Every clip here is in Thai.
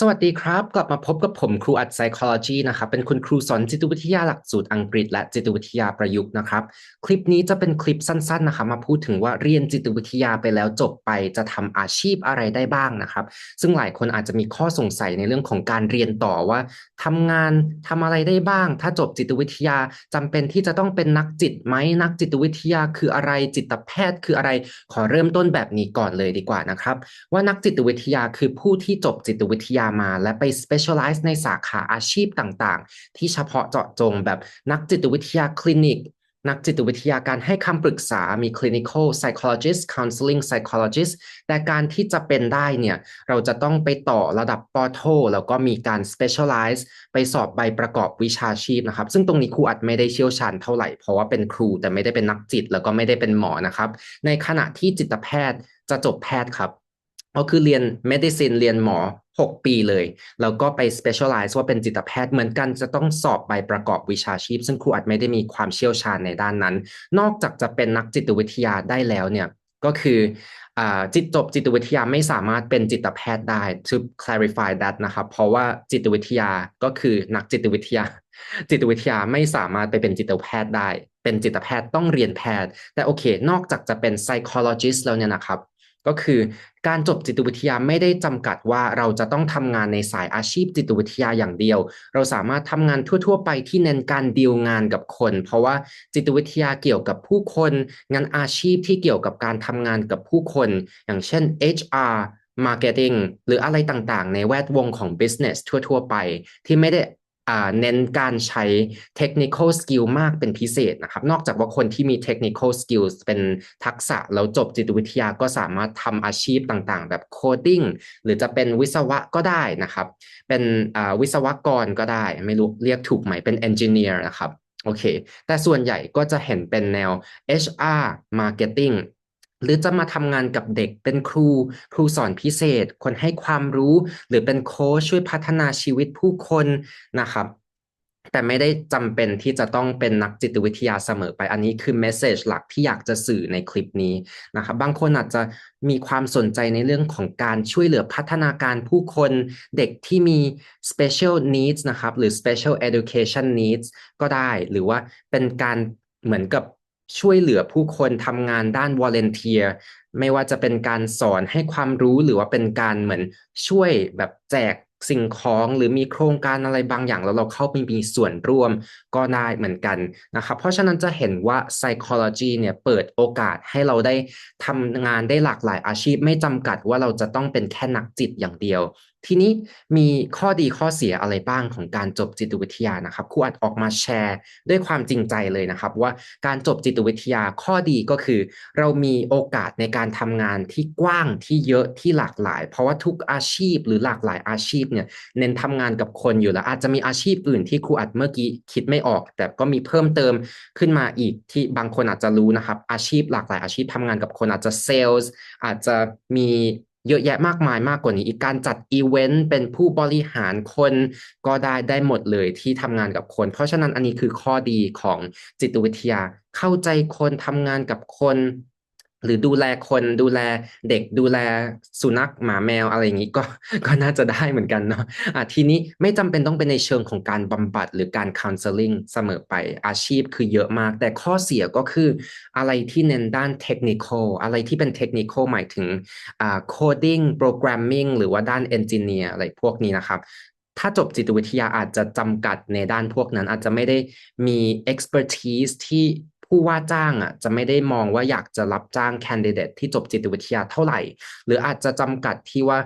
สวัสดีครับ กลับมาพบกับผมครูอัด psychology นะครับ เป็นคุณครูสอนจิตวิทยาหลักสูตรอังกฤษ และจิตวิทยาประยุกต์นะครับ คลิปนี้จะเป็นคลิปสั้นๆนะครับมาพูดถึงว่าเรียนจิตวิทยาไปแล้วจบไปจะทำอาชีพอะไรได้บ้างนะครับ ซึ่งหลายคนอาจจะมีข้อสงสัยในเรื่องของการเรียนต่อว่าทำงานทำอะไรได้บ้าง ถ้าจบจิตวิทยาจำเป็นที่จะต้องเป็นนักจิตไหมนักจิตวิทยาคืออะไรจิตแพทย์คืออะไรขอเริ่มต้นแบบนี้ก่อนเลยดีกว่านะครับว่านักจิตวิทยาคือผู้ที่จบจิตวิทยามา และไป specialize ในสาขาอาชีพต่างๆ ที่เฉพาะเจาะจงแบบนักจิตวิทยาคลินิก นักจิตวิทยาการให้คำปรึกษามี clinical psychologist counseling psychologist แต่การที่จะเป็นได้เนี่ย เราจะต้องไปต่อระดับปอโทแล้วก็มีการ specialize ไปสอบใบประกอบวิชาชีพนะครับ ซึ่งตรงนี้ครูอัดไม่ได้เชี่ยวชาญเท่าไหร่ เพราะว่าเป็นครูแต่ไม่ได้เป็นนักจิตแล้วก็ไม่ได้เป็นหมอนะครับ ในขณะที่จิตแพทย์จะจบแพทย์ครับ ก็คือเรียน medicine เรียนหมอ 6 ปีเลย แล้วก็ไป specialize ว่าเป็นจิตแพทย์เหมือนกันจะต้องสอบใบประกอบวิชาชีพ ซึ่งครูอาจไม่ได้มีความเชี่ยวชาญในด้านนั้น นอกจากจะเป็นนักจิตวิทยาได้แล้วเนี่ยก็คือจิตจบจิตวิทยาไม่สามารถเป็นจิตแพทย์ได้ to clarify that นะครับเพราะว่าจิตวิทยาก็คือนักจิตวิทยา จิตวิทยาไม่สามารถไปเป็นจิตแพทย์ได้ เป็นจิตแพทย์ต้องเรียนแพทย์ แต่โอเค นอกจากจะเป็น psychologist แล้วเนี่ยนะครับ ก็คือการจบจิตวิทยาไม่ได้จำกัดว่าเราจะต้องทำงานในสายอาชีพจิตวิทยาอย่างเดียว เราสามารถทำงานทั่ว ๆ ไปที่เน้นการดีลงานกับคน เพราะว่าจิตวิทยาเกี่ยวกับผู้คน งานอาชีพที่เกี่ยวกับการทำงานกับผู้คน อย่างเช่น HR Marketing หรืออะไรต่างๆ ในแวดวงของ business ทั่ว ๆ ไป ที่ไม่ได้ เน้นการใช้ technical skill มากเป็นพิเศษนะครับ นอกจากว่าคนที่มี technical skills เป็นทักษะแล้วจบจิตวิทยาก็สามารถทำอาชีพต่างๆ แบบ coding หรือจะเป็นวิศวะก็ได้นะครับ เป็นวิศวกรก็ได้ ไม่รู้เรียกถูกไหมเป็น engineer นะครับโอเค แต่ส่วนใหญ่ก็จะเห็นเป็นแนว HR marketing หรือจะมาทำงานกับเด็กเป็นครู ครูสอนพิเศษ คนให้ความรู้ หรือเป็นโค้ชช่วยพัฒนาชีวิตผู้คนนะครับ แต่ไม่ได้จำเป็นที่จะต้องเป็นนักจิตวิทยาเสมอไปอันนี้คือเมสเซจหลักที่อยากจะสื่อในคลิปนี้นะครับบางคนอาจจะมีความสนใจในเรื่องของการช่วยเหลือพัฒนาการผู้คนเด็กที่มี special needs นะครับ หรือ special education needs ก็ได้ หรือว่าเป็นการเหมือนกับ ช่วยเหลือผู้คนทำงานด้านวอลเนเทียไม่ว่าจะเป็นการสอนให้ความรู้หรือว่าเป็นการเหมือนช่วยแบบแจกสิ่งของหรือมีโครงการอะไรบางอย่างแล้วเราเข้าไปมีส่วนร่วมก็ได้เหมือนกันนะครับเพราะฉะนั้นจะเห็นว่า psychology เนี่ยเปิดโอกาสให้เราได้ทำงานได้หลากหลายอาชีพ ไม่จำกัดว่าเราจะต้องเป็นแค่นักจิตอย่างเดียวทีนี้มีข้อดีข้อเสียอะไรบ้างของการจบจิตวิทยานะครับครูอัดออกมาแชร์ด้วยความจริงใจเลยนะครับ ว่าการจบจิตวิทยาข้อดีก็คือ เรามีโอกาสในการทำงานที่กว้างที่เยอะที่หลากหลาย เพราะว่าทุกอาชีพหรือหลากหลายอาชีพเนี่ยเน้นทำงานกับคนอยู่แล้ว อาจจะมีอาชีพอื่นที่ครูอัดเมื่อกี้คิดไม่ออก แต่ก็มีเพิ่มเติมขึ้นมาอีกที่บางคนอาจจะรู้นะครับ อาชีพหลากหลายอาชีพทำงานกับคนอาจจะเซลล์อาจจะมี เยอะแยะมากมายมากกว่านี้ อีกการจัดอีเวนต์เป็นผู้บริหารคนก็ได้ได้หมดเลยที่ทำงานกับคน เพราะฉะนั้นอันนี้คือข้อดีของจิตวิทยาเข้าใจคนทำงานกับคน หรือดูแลคนดูแลเด็กดูแลสุนัขหมาแมวอะไรอย่างนี้ก็ก็น่าจะได้เหมือนกันเนาะะทีนี้ไม่จำเป็นต้องเป็นในเชิงของการบำบัดหรือการ counseling เสมอไปอาชีพคือเยอะมาก แต่ข้อเสียก็คืออะไรที่เน้นด้านเทคนิคอะไรที่เป็นเทคนิคหมายถึงอ่า coding programming หรือว่าด้าน engineer อะไรพวกนี้นะครับถ้าจบจิตวิทยาอาจจะจำกัดในด้านพวกนั้นอาจจะไม่ได้มี expertise ที่ ผู้ว่าจ้างอะจะไม่ได้มองว่าอยากจะรับจ้างแคนดิเดตที่จบจิตวิทยาเท่าไหร่ หรืออาจจะจำกัดที่ว่า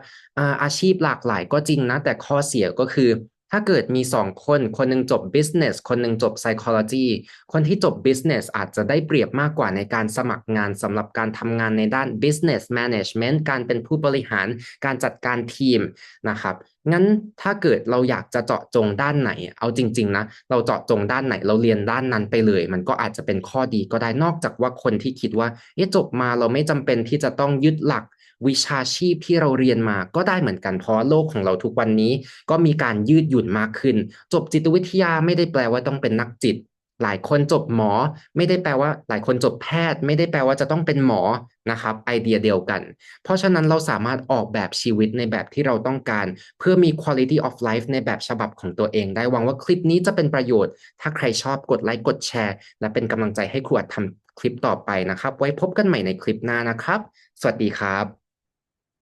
อาชีพหลากหลายก็จริงนะ แต่ข้อเสียก็คือ ถ้าเกิดมีสองคน คนนึงจบ business คนนึงจบ psychology คนที่จบ business อาจจะได้เปรียบมากกว่าในการสมัครงานสำหรับการทำงานในด้าน business management การเป็นผู้บริหาร การจัดการทีมนะครับ งั้นถ้าเกิดเราอยากจะเจาะจงด้านไหน เอาจริง ๆ นะ เราเจาะจงด้านไหน เราเรียนด้านนั้นไปเลย มันก็อาจจะเป็นข้อดีก็ได้ นอกจากว่าคนที่คิดว่า เอ๊ะ จบมาเราไม่จำเป็นที่จะต้องยึดหลัก วิชาชีพที่เราเรียนมาก็ได้เหมือนกันเพราะโลกของเราทุกวันนี้ ก็มีการยืดหยุ่นมากขึ้น จบจิตวิทยาไม่ได้แปลว่าต้องเป็นนักจิต หลายคนจบหมอ ไม่ได้แปลว่า หลายคนจบแพทย์ ไม่ได้แปลว่าจะต้องเป็นหมอนะครับไอเดียเดียวกัน เพราะฉะนั้นเราสามารถออกแบบชีวิตในแบบที่เราต้องการ เพื่อมี quality of life ในแบบฉบับของตัวเอง ได้หวังว่าคลิปนี้จะเป็นประโยชน์ ถ้าใครชอบกดไลค์กดแชร์ และเป็นกำลังใจให้ครูอัดทำคลิปต่อไปนะครับ ไว้พบกันใหม่ในคลิปหน้านะครับ สวัสดีครับ